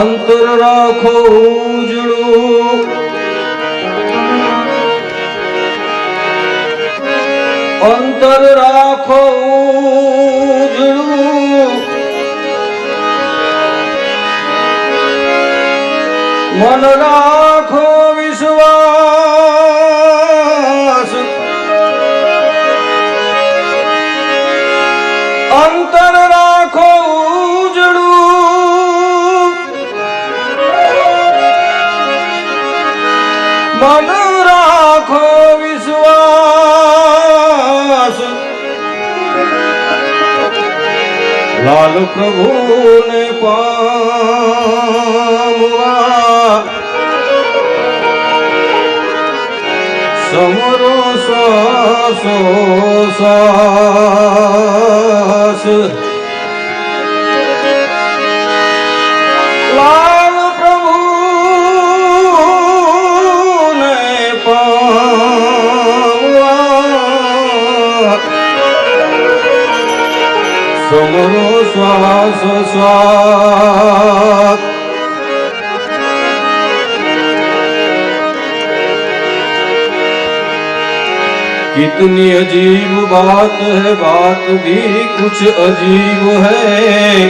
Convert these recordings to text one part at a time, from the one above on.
અંતર રાખો ઉજળું. અંતર રાખો ઉજળું. મન રાખો મન રાખો વિશ્વાસ. લાલ પ્રભુને પામવા. સમરો શ્વાસો શ્વાસ. कुमरो श्वास स्वास कितनी अजीब बात है, बात भी कुछ अजीब है।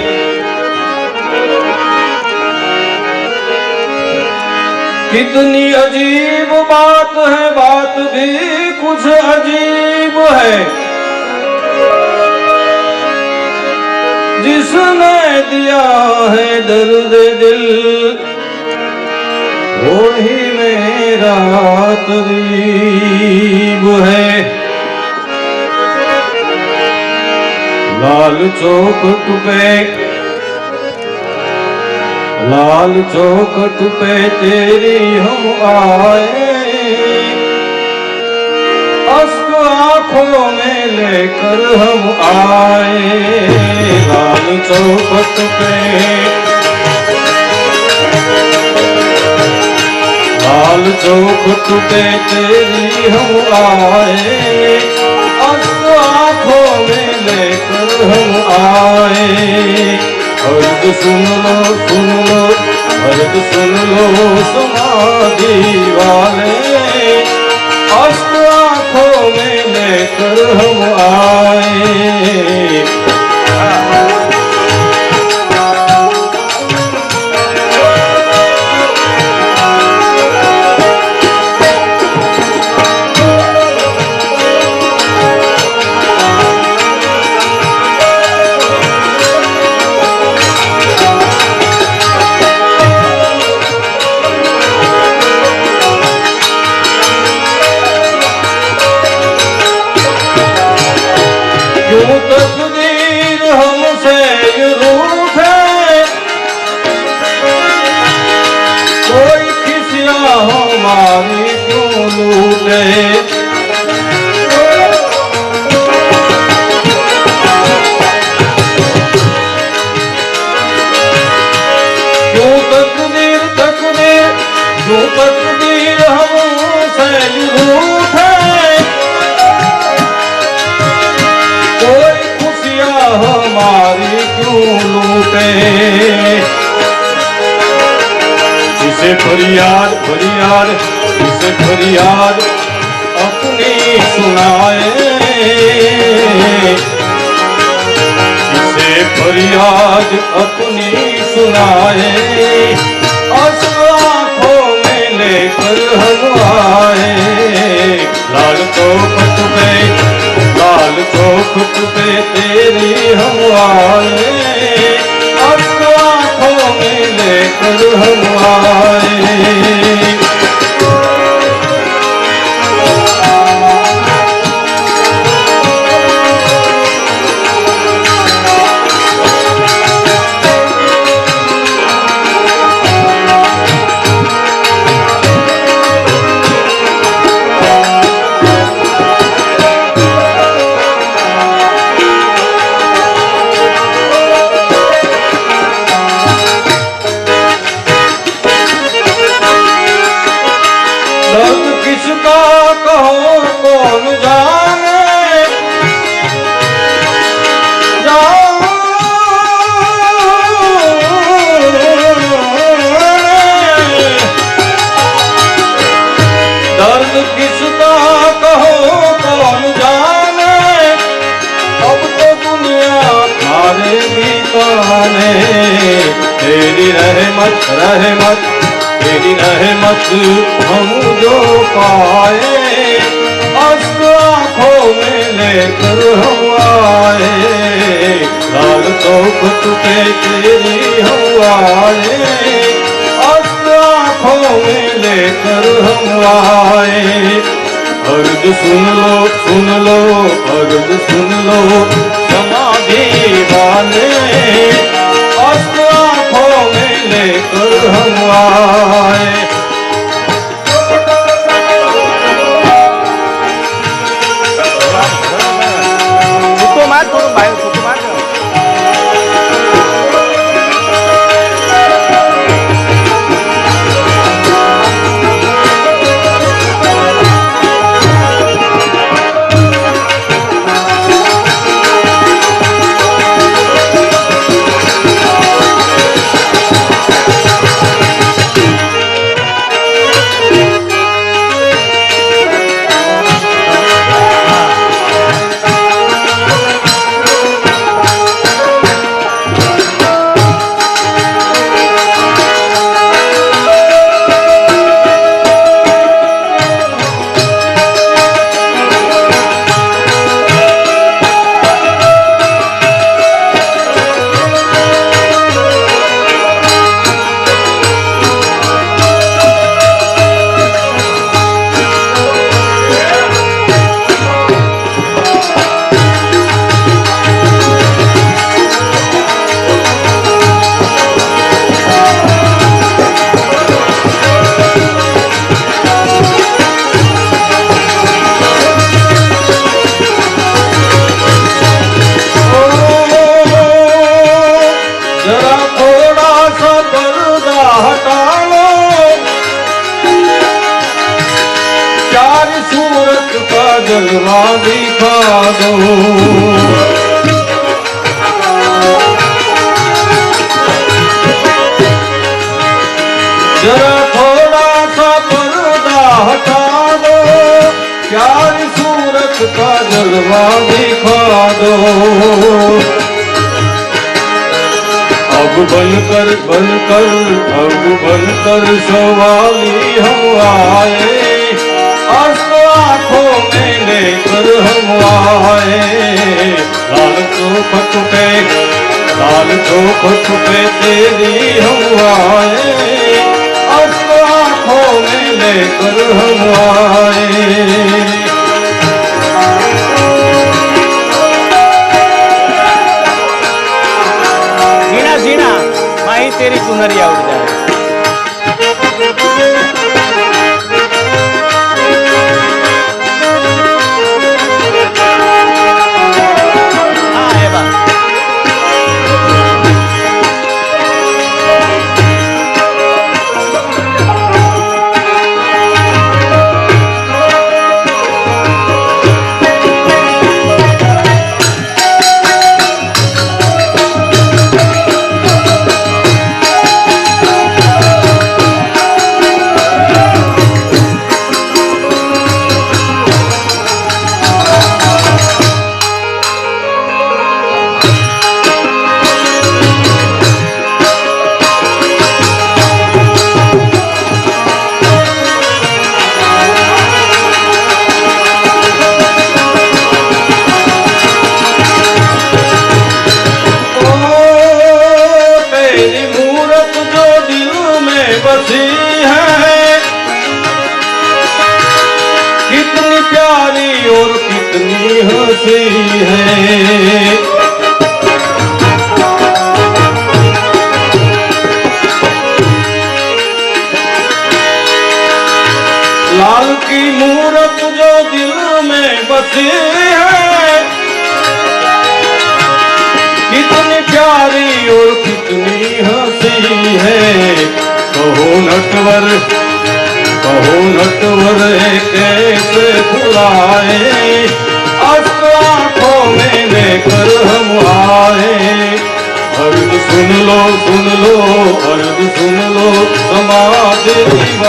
कितनी अजीब बात है, बात भी कुछ अजीब है। जिसने दिया है दर्द दिल वही मेरा तबीब है लाल चौखट पे लाल चौखट पे तेरी हम आए अश्क आंखों में लेकर हम आए लाल चौखट पे लाल चौखट पे तेरी हम आए अश्क आंखों में लेकर हम आए अर्ज सुन लो सुन लो अर्ज सुन लो समाधि वाले अश्क आंखों में लेकर हम आए क्यों तकदीर तकदीर क्यों तकदीर हमसे ये रूठे कोई खुशियाँ हमारी क्यों लूटे इसे फरियाद फरियाद इसे फरियाद अपनी सुनाए इसे फरियाद अपनी सुनाए आंसू आंखों में लेकर हम आए लाल चौखट पे लाल चौखट पे तेरी हम आए आंसू आंखों में लेकर हम आए ज्ञान किसका कहो कौन जाने अब तो दुनिया खाने भी कहने तेरी रहमत रहमत तेरी रहमत हम जो पाए अस्त आंखों में लेकर हम आए लाल तो तुझे तेरी हम आए अस्त आंखों में लेकर हम आए आए अर्ज सुन लो सुन लो अर्ज सुन लो समाधि वाले तो मैं चार सूरत का जलवा दिखा दो अब बनकर बनकर अब बनकर सवाली हम आए अश्क आंखों में लेकर हम आए लाल चौखट पे लाल चौखट पे तेरी हम आए अश्क होने लेकर हम आए तेरी सुनहरी आवड़ जाए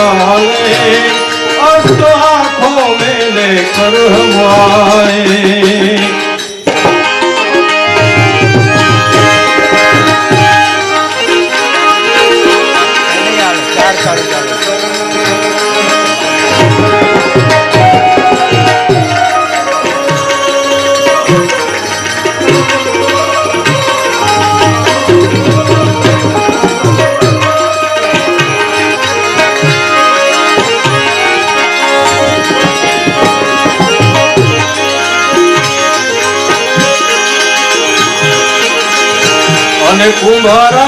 ચાલે અસ્ત આખો મેલે કરવાય Vambora!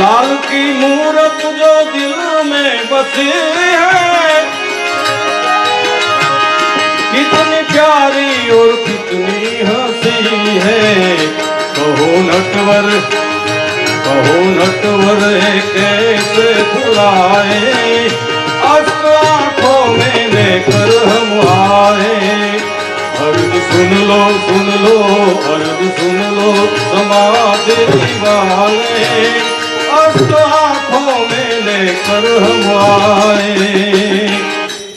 लाल की मूरत जो दिल में बसी है कितनी प्यारी और कितनी हंसी है कहो नटवर कहो नटवर कैसे भुलाए લો સુન લો અરજ સુન લો સમાધિ વાલે અસ્ત આંખો મેલે કર હમાય